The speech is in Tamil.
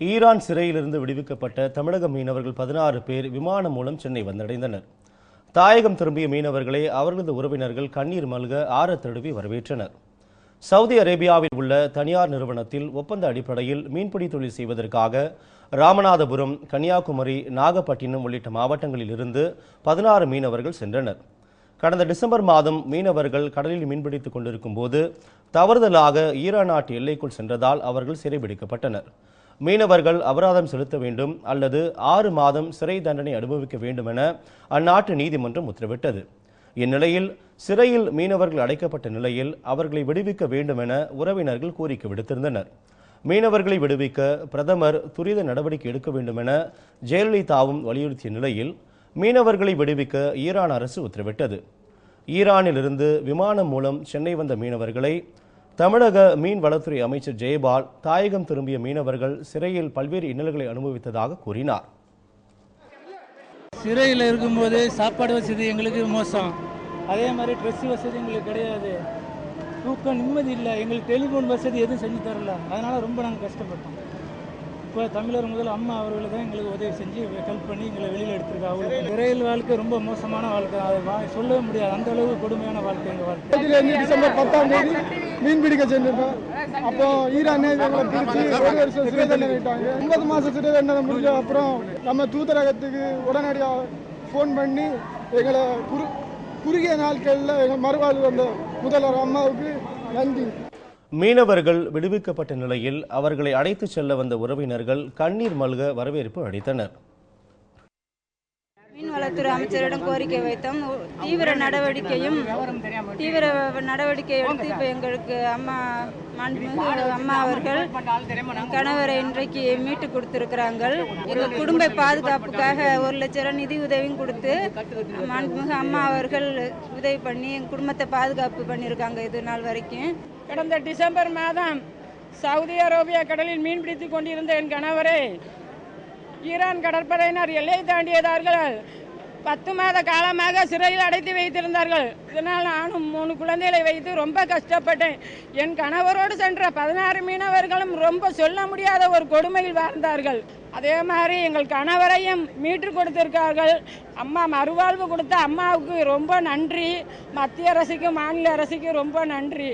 ஈரான் சிறையிலிருந்து விடுவிக்கப்பட்ட தமிழக மீனவர்கள் பதினாறு பேர் விமானம் மூலம் சென்னை வந்தடைந்தனர். தாயகம் திரும்பிய மீனவர்களை அவர்களது உறவினர்கள் கண்ணீர் மல்க ஆற தழுவி வரவேற்றனர். சவுதி அரேபியாவில் உள்ள தனியார் நிறுவனத்தில் ஒப்பந்த அடிப்படையில் மீன்பிடி தொழில் செய்வதற்காக ராமநாதபுரம் கன்னியாகுமரி நாகப்பட்டினம் உள்ளிட்ட மாவட்டங்களில் இருந்து பதினாறு மீனவர்கள் சென்றனர். கடந்த டிசம்பர் மாதம் மீனவர்கள் கடலில் மீன்பிடித்துக் கொண்டிருக்கும் போது தவறுதலாக ஈரான் நாட்டு எல்லைக்குள் சென்றதால் அவர்கள் சிறைபிடிக்கப்பட்டனர். மீனவர்கள் அபராதம் செலுத்த வேண்டும் அல்லது ஆறு மாதம் சிறை தண்டனை அனுபவிக்க வேண்டும் என அந்நாட்டு நீதிமன்றம் உத்தரவிட்டது. இந்நிலையில் சிறையில் மீனவர்கள் அடைக்கப்பட்ட நிலையில் அவர்களை விடுவிக்க வேண்டும் என உறவினர்கள் கோரிக்கை விடுத்திருந்தனர். மீனவர்களை விடுவிக்க பிரதமர் துரித நடவடிக்கை எடுக்க வேண்டும் என ஜெயலலிதாவும் வலியுறுத்திய நிலையில் மீனவர்களை விடுவிக்க ஈரான் அரசு உத்தரவிட்டது. ஈரானிலிருந்து விமானம் மூலம் சென்னை வந்த மீனவர்களை தமிழக மீன் வளத்துறை அமைச்சர் ஜெயபால் தாயகம் திரும்பிய மீனவர்கள் சிறையில் பல்வேறு இன்னல்களை அனுபவித்ததாக கூறினார். சிறையில் இருக்கும்போது சாப்பாடு வசதி எங்களுக்கு மோசம். அதே மாதிரி ட்ரெஸ் வசதி எங்களுக்கு கிடையாது. தூக்கம் நிம்மதி இல்லை. எங்களுக்கு டெலிஃபோன் வசதி எதுவும் செஞ்சு தரல. அதனால் ரொம்ப நாங்கள் கஷ்டப்பட்டோம். இப்போ தமிழர் முதல் அம்மா அவர்கள் தான் எங்களுக்கு உதவி செஞ்சு ஹெல்ப் பண்ணி எங்களை வெளியில் எடுத்திருக்கா அவங்களுக்கு சிறையில் வாழ்க்கை ரொம்ப மோசமான வாழ்க்கை. அதை சொல்லவே முடியாது. அந்த அளவு கொடுமையான வாழ்க்கை எங்கள் வாழ்க்கை. டிசம்பர் பத்தாம் தேதி மீன் பிடிக்க சென்றிருந்தோம் அப்போ ஈரானே எங்களை பிடிச்சி ஒரு வருஷம் சிறை தண்டனை விட்டாங்க. ஒன்பது மாசம் சிறை தண்டனை முடிஞ்ச அப்புறம் நம்ம தூதரகத்துக்கு உடனடியாக ஃபோன் பண்ணி எங்களை குறு குறுகிய நாட்களில் எங்கள் மறுவாழ்வு வந்த முதல்வர் அம்மாவுக்கு நன்றி. மீனவர்கள் விடுவிக்கப்பட்ட நிலையில் அவர்களை அழைத்துச் செல்ல வந்த உறவினர்கள் கண்ணீர் மல்க வரவேற்பு அளித்தனர். மீன்வளத்துறை அமைச்சரிடம் கோரிக்கை வைத்தோம். தீவிர நடவடிக்கையும் தீவிர நடவடிக்கை எடுத்து இப்போ எங்களுக்கு அம்மா மாண்புமிகு அம்மா அவர்கள் கணவரை இன்றைக்கு மீட்டு கொடுத்திருக்கிறாங்க எங்கள் குடும்ப பாதுகாப்புக்காக ஒரு லட்ச ரூபா நிதி உதவியும் கொடுத்து மாண்புமிகு அம்மா அவர்கள் உதவி பண்ணி எங்கள் குடும்பத்தை பாதுகாப்பு பண்ணியிருக்காங்க இது நாள் வரைக்கும். கடந்த டிசம்பர் மாதம் சவுதி அரேபியா கடலில் மீன்பிடித்துக் கொண்டிருந்த என் கணவரை ஈரான் கடற்படையினர் எல்லை தாண்டியதார்கள். பத்து மாத காலமாக சிறையில் அடைத்து வைத்திருந்தார்கள். இதனால் நானும் மூணு குழந்தைகளை வைத்து ரொம்ப கஷ்டப்பட்டேன். என் கணவரோடு சென்ற பதினாறு மீனவர்களும் ரொம்ப சொல்ல முடியாத ஒரு கொடுமையில் வாழ்ந்தார்கள். அதே மாதிரி எங்கள் கணவரையும் மீட்டு கொடுத்திருக்கார்கள். அம்மா மறுவாழ்வு கொடுத்த அம்மாவுக்கு ரொம்ப நன்றி. மத்திய அரசுக்கு மாநில அரசுக்கு ரொம்ப நன்றி.